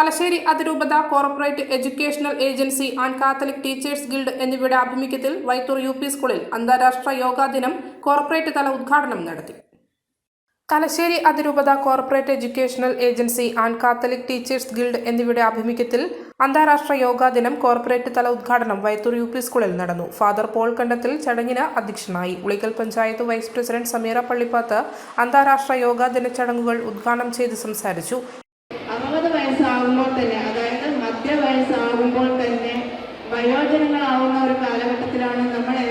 തലശ്ശേരി അതിരൂപത corporate educational agency and Catholic teachers guild എന്നിവയുടെ ആഭിമുഖ്യത്തിൽ വൈത്തൂർ യു പി സ്കൂളിൽ അന്താരാഷ്ട്ര യോഗാ ദിനം കോർപ്പറേറ്റ് തല ഉദ്ഘാടനം നടത്തി. തലശ്ശേരി അതിരൂപത corporate educational agency and Catholic teachers guild എന്നിവയുടെ ആഭിമുഖ്യത്തിൽ അന്താരാഷ്ട്ര യോഗാ ദിനം കോർപ്പറേറ്റ് തല ഉദ്ഘാടനം വൈത്തൂർ യു പി സ്കൂളിൽ നടന്നു. ഫാദർ പോൾ കണ്ടത്തിൽ ചടങ്ങിന് അധ്യക്ഷനായി. ഉളിക്കൽ പഞ്ചായത്ത് വൈസ് പ്രസിഡന്റ് സമീറ പള്ളിപ്പാത്ത് അന്താരാഷ്ട്ര യോഗാ ദിന ചടങ്ങുകൾ ഉദ്ഘാടനം ചെയ്ത് സംസാരിച്ചു.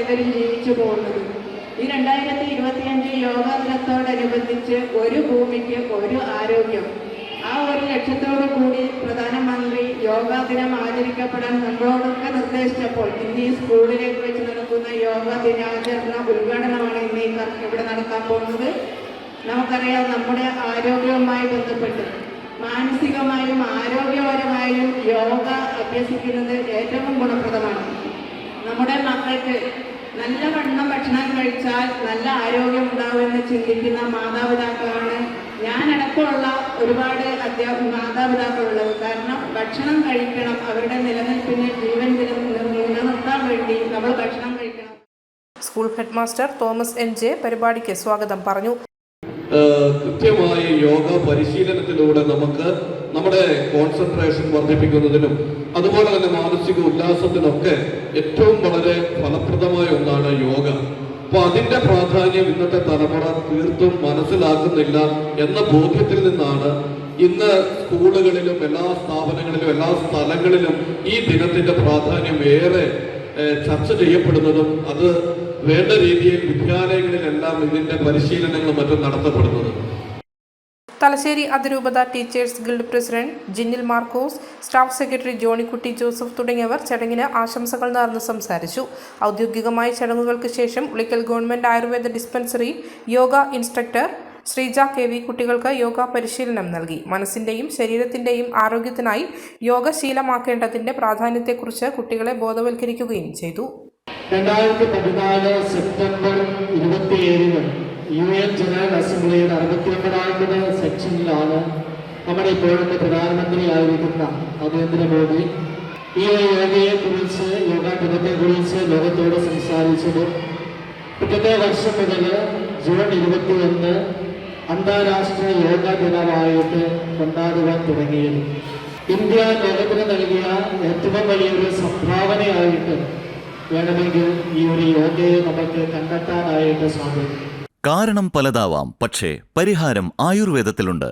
ഏവരും ജീവിച്ചു പോകുന്നത്. ഈ രണ്ടായിരത്തി ഇരുപത്തിയഞ്ച് യോഗ ദിനത്തോടനുബന്ധിച്ച് ഒരു ഭൂമിക്ക് ഒരു ആരോഗ്യം. ആ ഒരു ലക്ഷ്യത്തോടു കൂടി പ്രധാനമന്ത്രി യോഗ ദിനം ആചരിക്കപ്പെടാൻ നമ്മളോടൊക്കെ നിർദ്ദേശിച്ചപ്പോൾ ഇന്ന് ഈ സ്കൂളിലേക്ക് വെച്ച് നടക്കുന്ന യോഗ ദിനാചരണ ഉദ്ഘാടനമാണ് ഇന്ന് ഇവിടെ നടക്കാൻ പോകുന്നത്. നമുക്കറിയാം നമ്മുടെ ആരോഗ്യവുമായി ബന്ധപ്പെട്ട് മാനസികമായും ആരോഗ്യപരമായും യോഗ അഭ്യസിക്കുന്നത് ഏറ്റവും ഗുണപ്രദമാണ്. നമ്മുടെ മക്കൾക്ക് നല്ല വണ്ണം ഭക്ഷണം കഴിച്ചാൽ നല്ല ആരോഗ്യം ഉണ്ടാവുമെന്ന് ചിന്തിക്കുന്ന മാതാപിതാക്കളാണ്. ഞാനടക്കമുള്ള ഒരുപാട് അധ്യാപക മാതാപിതാക്കളുള്ളത്. കാരണം ഭക്ഷണം കഴിക്കണം അവരുടെ നിലനിൽപ്പിന് ജീവൻ നില- നിലനിർത്താൻ വേണ്ടി നമ്മൾ ഭക്ഷണം കഴിക്കണം. School head master Thomas N J പരിപാടിക്ക് സ്വാഗതം പറഞ്ഞു. കൃത്യമായ യോഗ പരിശീലനത്തിലൂടെ നമുക്ക് നമ്മുടെ കോൺസെൻട്രേഷൻ വർദ്ധിപ്പിക്കുന്നതിനും അതുപോലെ തന്നെ മാനസിക ഉല്ലാസത്തിനൊക്കെ ഏറ്റവും വളരെ ഫലപ്രദമായ ഒന്നാണ് യോഗ. അപ്പൊ അതിന്റെ പ്രാധാന്യം ഇന്നത്തെ തലമുറ തീർത്തും മനസ്സിലാക്കുന്നില്ല എന്ന ബോധ്യത്തിൽ നിന്നാണ് ഇന്ന് സ്കൂളുകളിലും എല്ലാ സ്ഥാപനങ്ങളിലും എല്ലാ സ്ഥലങ്ങളിലും ഈ ദിനത്തിന്റെ പ്രാധാന്യം ഏറെ ചർച്ച ചെയ്യപ്പെടുന്നതും അത് വേണ്ട രീതിയിൽ വിദ്യാലയങ്ങളിലെല്ലാം ഇതിന്റെ പരിശീലനങ്ങളും മറ്റും നടത്തപ്പെടുന്നത്. തലശ്ശേരി അതിരൂപത teachers guild president Jinnil Markose staff secretary Johnykutty Joseph തുടങ്ങിയവർ ചടങ്ങിന് ആശംസകൾ നേർന്ന് സംസാരിച്ചു. ഔദ്യോഗികമായ ചടങ്ങുകൾക്ക് ശേഷം Ulikkal government Ayurveda dispensary yoga instructor Sreeja K V കുട്ടികൾക്ക് യോഗ പരിശീലനം നൽകി. മനസ്സിന്റെയും ശരീരത്തിന്റെയും ആരോഗ്യത്തിനായി യോഗ ശീലമാക്കേണ്ടതിന്റെ പ്രാധാന്യത്തെക്കുറിച്ച് കുട്ടികളെ ബോധവൽക്കരിക്കുകയും ചെയ്തു. രണ്ടായിരത്തി പതിനാല് സെപ്റ്റംബർ ഇരുപത്തിയേഴിന് യു എൻ ജനറൽ അസംബ്ലിയുടെ അറുപത്തിയൊമ്പതാമത് സെക്ഷനിലാണ് നമ്മുടെ ഇപ്പോഴത്തെ പ്രധാനമന്ത്രിയായിരിക്കുന്ന നരേന്ദ്രമോദി ഈ യോഗയെ കുറിച്ച് യോഗ ദിനത്തെ കുറിച്ച് ലോകത്തോട് സംസാരിച്ചത് പിറ്റത്തെ വർഷം മുതൽ ജൂൺ ഇരുപത്തിയൊന്ന് അന്താരാഷ്ട്ര യോഗ ദിനമായിട്ട് കൊണ്ടാടുവാൻ തുടങ്ങിയത്. ഇന്ത്യ ലോകത്തിന് നൽകിയ ഏറ്റവും വലിയൊരു സംഭാവനയായിട്ട് വേണമെങ്കിൽ ഈ ഒരു യോഗയെ നമുക്ക് കണ്ടെത്താനായിട്ട് സാധിക്കും. കാരണം പലതാവാം പക്ഷേ പരിഹാരം ആയുർവേദത്തിലുണ്ട്.